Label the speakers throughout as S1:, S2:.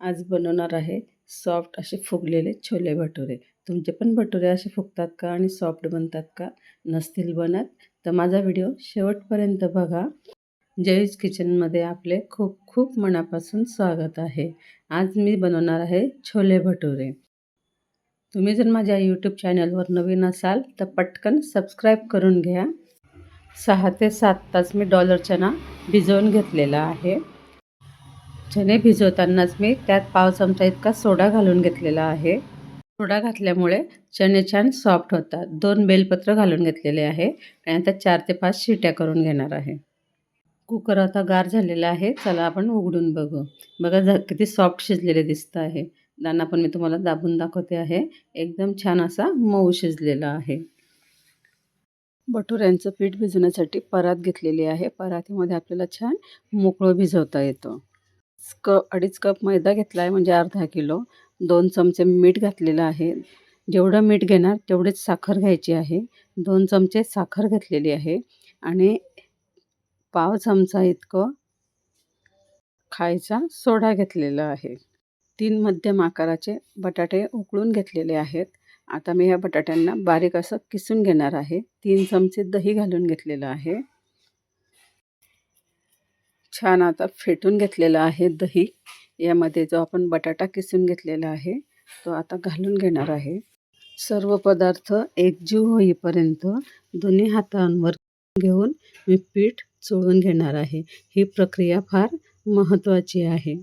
S1: आज बनवणार आहे सॉफ्ट असे फुगलेले छोले भटुरे. तुमचे पण भटुरे असे फुगतात का आणि सॉफ्ट बनतात का? नसतील बनत? तर माझा व्हिडिओ शेवटपर्यंत बघा. जयज किचनमध्ये आपले खूप खूप मनापासून स्वागत आहे. आज मी बनवणार आहे छोले भटुरे. तुम्ही जर माझ्या यूट्यूब चॅनलवर नवीन असाल तर पटकन सबस्क्राईब करून घ्या. सहा ते सात तास मी डॉलर चना भिजवून घेतलेला आहे. चणे भिजवतानाच मी त्यात पाव चमचा इतका सोडा घालून घेतलेला आहे. सोडा घातल्यामुळे चणे छान सॉफ्ट होतात. दोन बेलपत्र घालून घेतलेले आहे आणि आता चार ते पाच शिट्या करून घेणार आहे. कुकर आता गार झालेला आहे. चला आपण उघडून बघू. बघा झ किती सॉफ्ट शिजलेले दिसतं आहे. दाना पण मी तुम्हाला दाबून दाखवते आहे. एकदम छान असा मऊ शिजलेला आहे. भटुऱ्यांचं पीठ भिजवण्यासाठी परात घेतलेली आहे. परातीमध्ये आपल्याला छान मोकळं भिजवता येतं. कप अडीच कप मैदा घेतला आहे म्हणजे अर्धा किलो. दोन चमचे मीठ घातलेलं आहे. जेवढं मीठ घेणार तेवढीच साखर घ्यायची आहे. दोन चमचे साखर घेतलेली आहे. आणि पाव चमचा इतकं खायचा सोडा घेतलेला आहे. तीन मध्यम आकाराचे बटाटे उकळून घेतलेले आहेत. आता मी ह्या बटाट्यांना बारीक असं किसून घेणार आहे. तीन चमचे दही घालून घेतलेलं आहे. छान आता फेटून घेतलेला आहे दही. यामध्ये जो आपण बटाटा किसून घेतलेला आहे तो आता घालून घेणार आहे. सर्व पदार्थ एकजीव होईपर्यंत दोन्ही हातांवर घेऊन मी पीठ चोळून घेणार आहे. ही प्रक्रिया फार महत्त्वाची आहे.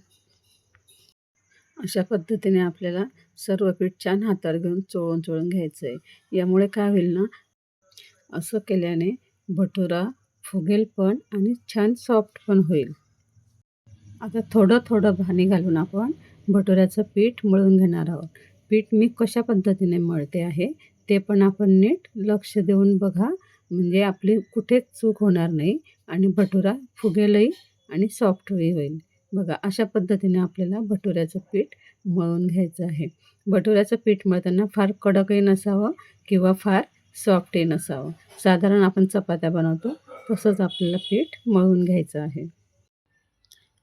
S1: अशा पद्धतीने आपल्याला सर्व पीठ छान हातावर घेऊन चोळून चोळून घ्यायचं आहे यामुळे काय होईल ना असं केल्याने भटुरा फुगेल पण आणि छान सॉफ्ट पण होईल. आता थोडं थोडं पाणी घालून आपण भटुऱ्याचं पीठ मळून घेणार आहोत. पीठ मी कशा पद्धतीने मळते आहे ते पण आपण नीट लक्ष देऊन बघा. म्हणजे आपली कुठेच चूक होणार नाही आणि भटुरा फुगेलही आणि सॉफ्टही होईल. बघा अशा पद्धतीने आपल्याला भटुऱ्याचं पीठ मळून घ्यायचं आहे. भटुऱ्याचं पीठ मळताना फार कडकही नसावं किंवा फार सॉफ्टही नसावं. साधारण आपण चपात्या बनवतो. तसंच आपल्याला पीठ मळून घ्यायचं आहे.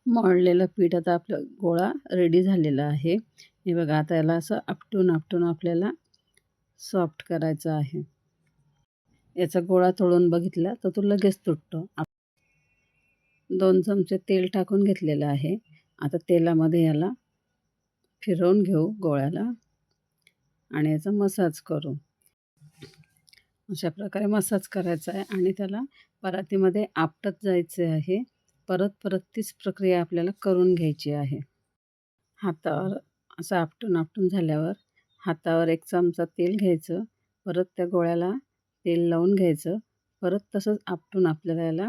S1: मळलेलं पीठ आता आपलं गोळा रेडी झालेला आहे. हे बघा आता याला असं आपटून आपटून आपल्याला सॉफ्ट करायचं आहे. याचा गोळा तोडून बघितला तर तो लगेच तुटतो. दोन चमचे तेल टाकून घेतलेलं आहे. आता तेलामध्ये याला फिरवून घेऊ गोळ्याला आणि याचा मसाज करू. अशा प्रकारे मसाज करायचा आहे आणि त्याला परातीमध्ये आपटत जायचे आहे. परत परत तीच प्रक्रिया आपल्याला करून घ्यायची आहे. हातावर असं आपटून आपटून झाल्यावर हातावर एक चमचा तेल घ्यायचं. परत त्या गोळ्याला तेल लावून घ्यायचं. परत तसंच आपटून आपल्याला याला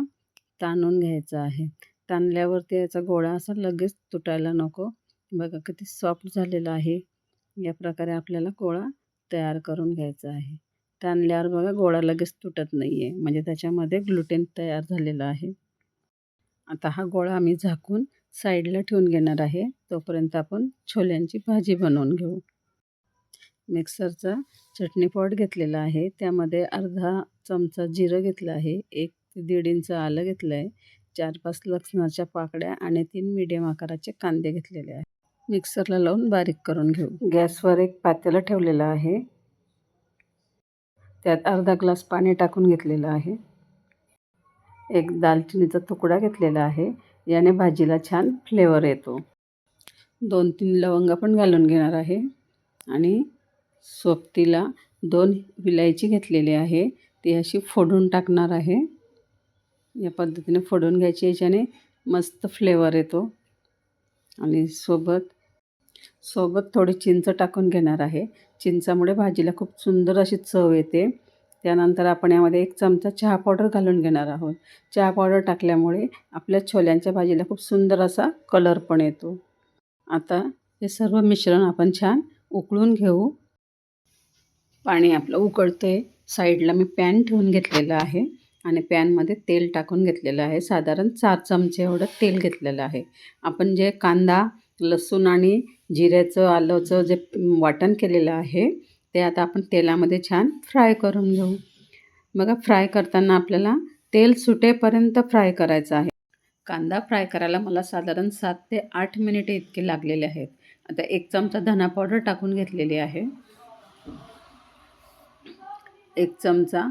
S1: ताणून घ्यायचं आहे. ताणल्यावरती याचा गोळा असा लगेच तुटायला नको. बघा किती सॉफ्ट झालेला आहे. या प्रकारे आपल्याला गोळा तयार करून घ्यायचा आहे. ताणल्यावर बघा गोळा लगेच तुटत नाही आहे म्हणजे त्याच्यामध्ये ग्लुटेन तयार झालेलं आहे. आता हा गोळा आम्ही झाकून साईडला ठेवून घेणार आहे. तोपर्यंत आपण छोल्यांची भाजी बनवून घेऊ. मिक्सरचा चटणी पॉट घेतलेला आहे. त्यामध्ये अर्धा चमचा जिरं घेतलं आहे. एक ते दीड इंच आलं घेतलं आहे चार पाच लसणाच्या पाकड्या आणि तीन मीडियम आकाराचे कांदे घेतलेले आहे मिक्सरला लावून बारीक करून घेऊ. गॅसवर एक पातेलं ठेवलेलं आहे. त्यात अर्धा ग्लास पाणी टाकून घेतलेलं आहे. एक दालचिनीचा तुकडा घेतलेला आहे. याने भाजीला छान फ्लेवर येतो. दोन तीन लवंगा पण घालून घेणार आहे. आणि सोबतीला दोन विलायची घेतलेली आहे. ती अशी फोडून टाकणार आहे. या पद्धतीने फोडून घ्यायची याच्याने मस्त फ्लेवर येतो. आणि सोबत सोबत थोडी चिंच टाकून घेणार आहे. चिंचामुळे भाजीला खूप सुंदर अशी चव येते. त्यानंतर आपण यामध्ये एक चमचा चहा पावडर घालून घेणार आहोत. चहा पावडर टाकल्यामुळे आपल्या छोल्यांच्या भाजीला खूप सुंदर असा कलर पण येतो. आता हे सर्व मिश्रण आपण छान उकळून घेऊ. पाणी आपलं उकळतं आहे साईडला मी पॅन ठेवून घेतलेलं आहे आणि पॅनमध्ये तेल टाकून घेतलेलं आहे. साधारण चार चमचे एवढं तेल घेतलेलं आहे. आपण जे कांदा लसूण आणि जिऱ्याचं आलंचं जे वाटण केलेलं आहे ते आता आपण तेलामध्ये छान फ्राय करून घेऊ. बघा फ्राय करताना आपल्याला तेल सुटेपर्यंत फ्राय करायचं आहे. कांदा फ्राय करायला मला साधारण सात ते आठ मिनिटे इतके लागलेले आहेत. आता एक चमचा धना पावडर टाकून घेतलेली आहे. एक चमचा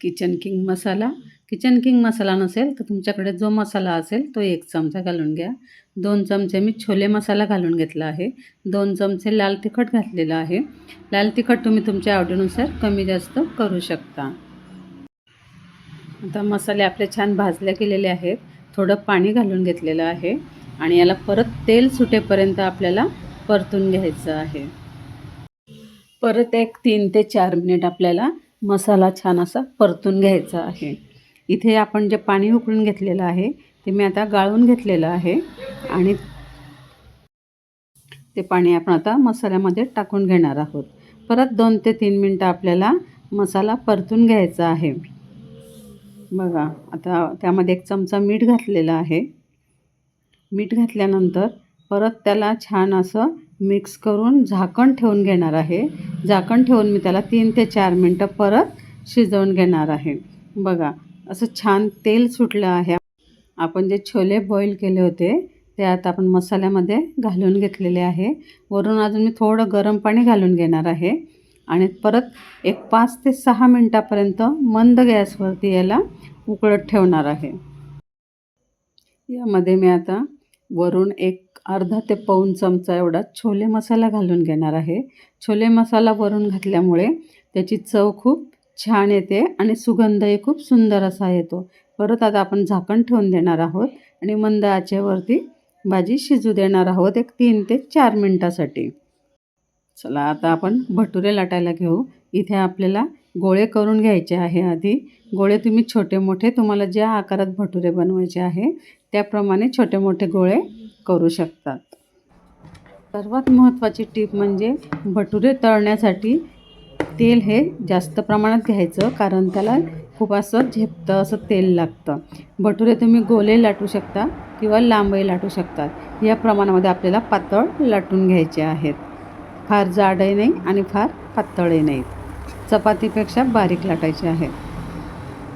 S1: kitchen king masala kitchen king masala नसेल तर तुमच्याकडे जो मसाला असेल तो एक चमचा घालून घ्या. दोन चमचे मी छोले मसाला घालून घेतला आहे. दोन चमचे लाल तिखट घातलेलं आहे. लाल तिखट तुम्ही तुमच्या आवडीनुसार कमी जास्त करू शकता. आता मसाले आपले छान भाजले गेलेले आहेत. थोडं पाणी घालून घेतलेलं आहे. आणि याला परत तेल सुटेपर्यंत आपल्याला परतून घ्यायचं आहे. परत एक तीन ते चार मिनिट आपल्याला मसाला छान असा परतून घ्यायचा आहे. इथे आपण जे पाणी उकळून घेतलेलं आहे ते मी आता गाळून घेतलेलं आहे आणि ते पाणी आपण आता मसाल्यामध्ये टाकून घेणार आहोत. परत दोन ते तीन मिनटं आपल्याला मसाला परतून घ्यायचा आहे. बघा आता त्यामध्ये एक चमचा मीठ घातलेलं आहे. मीठ घातल्यानंतर परत त्याला छान असं मिक्स करून झाकण ठेवून घेणार आहे. झाकण ठेवून मी त्याला तीन ते चार मिनटं परत शिजवून घेणार आहे. बघा असं छान तेल सुटलं आहे. आपण जे छोले बॉईल केले होते ते आता आपण मसाल्यामध्ये घालून घेतलेले आहे. वरून अजून मी थोडं गरम पाणी घालून घेणार आहे. आणि परत एक पाच ते सहा मिनटापर्यंत मंद गॅसवरती याला उकळत ठेवणार आहे. यामध्ये मी आता वरून एक अर्धा ते पाऊन चमचा एवढा छोले मसाला घालून घेणार आहे. छोले मसाला वरून घातल्यामुळे त्याची चव खूप छान येते आणि सुगंधही खूप सुंदर असा येतो. परत आता आपण झाकण ठेवून देणार आहोत आणि मंद आचेवरती भाजी शिजू देणार आहोत एक तीन ते चार मिनटासाठी. चला आता आपण भटुरे लाटायला घेऊ. इथे आपल्याला गोळे करून घ्यायचे आहे आधी. गोळे तुम्ही छोटे मोठे तुम्हाला ज्या आकारात भटुरे बनवायचे आहे त्याप्रमाणे छोटे मोठे गोळे करू शकतात. सर्वात महत्त्वाची टीप म्हणजे भटुरे तळण्यासाठी तेल हे जास्त प्रमाणात घ्यायचं कारण त्याला खूप असं झेपतं असं तेल लागतं. भटुरे तुम्ही गोले लाटू शकता किंवा लांबही लाटू शकतात या प्रमाणामध्ये आपल्याला पातळ लाटून घ्यायचे आहेत. फार जाडही नाही आणि फार पातळही नाहीत चपातीपेक्षा बारीक लाटायचे आहेत.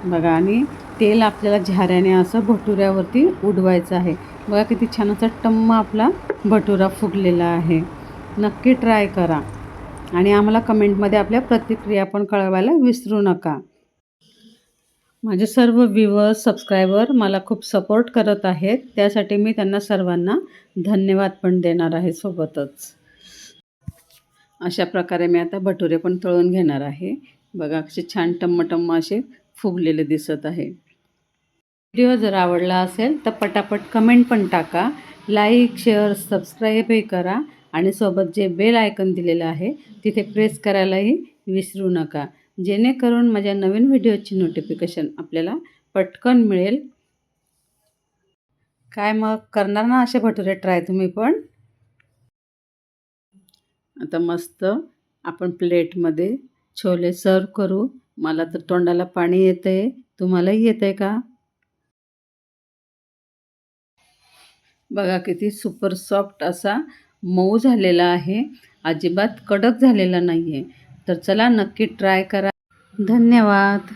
S1: बघा आणि तेल आपल्याला झाऱ्याने असं भटुऱ्यावरती उडवायचं आहे. बघा किती छान असा टम्म आपला भटुरा फुगलेला आहे. नक्की ट्राय करा. आणि आम्हाला कमेंटमध्ये आपल्या प्रतिक्रिया पण कळवायला विसरू नका. माझे सर्व व्ह्युअर्स सबस्क्रायबर मला खूप सपोर्ट करत आहेत. त्यासाठी मी त्यांना सर्वांना धन्यवाद पण देणार आहे सोबतच. अशा प्रकारे मी आता भटुरे पण तळून घेणार आहे. बघा असे छान टम्मटम्म असे फुगलेले दिसत आहे. व्हिडिओ जर आवडला असेल तर पटापट कमेंट पण टाका. लाईक शेअर सबस्क्राईबही करा. आणि सोबत जे बेल आयकन दिलेलं आहे तिथे प्रेस करायलाही विसरू नका. जेणेकरून माझ्या नवीन व्हिडिओची नोटिफिकेशन आपल्याला पटकन मिळेल. काय मग करणार ना असे भटुरे ट्राय तुम्ही पण? आता मस्त आपण प्लेटमध्ये छोले सर्व करू. मला तर तोंडाला पाणी येतं आहे तुम्हालाही येतं आहे का? बघा किती सुपर सॉफ्ट असा मऊ झालेला आहे. अजिबात कडक झालेला नाही आहे तर चला नक्की ट्राय करा. धन्यवाद.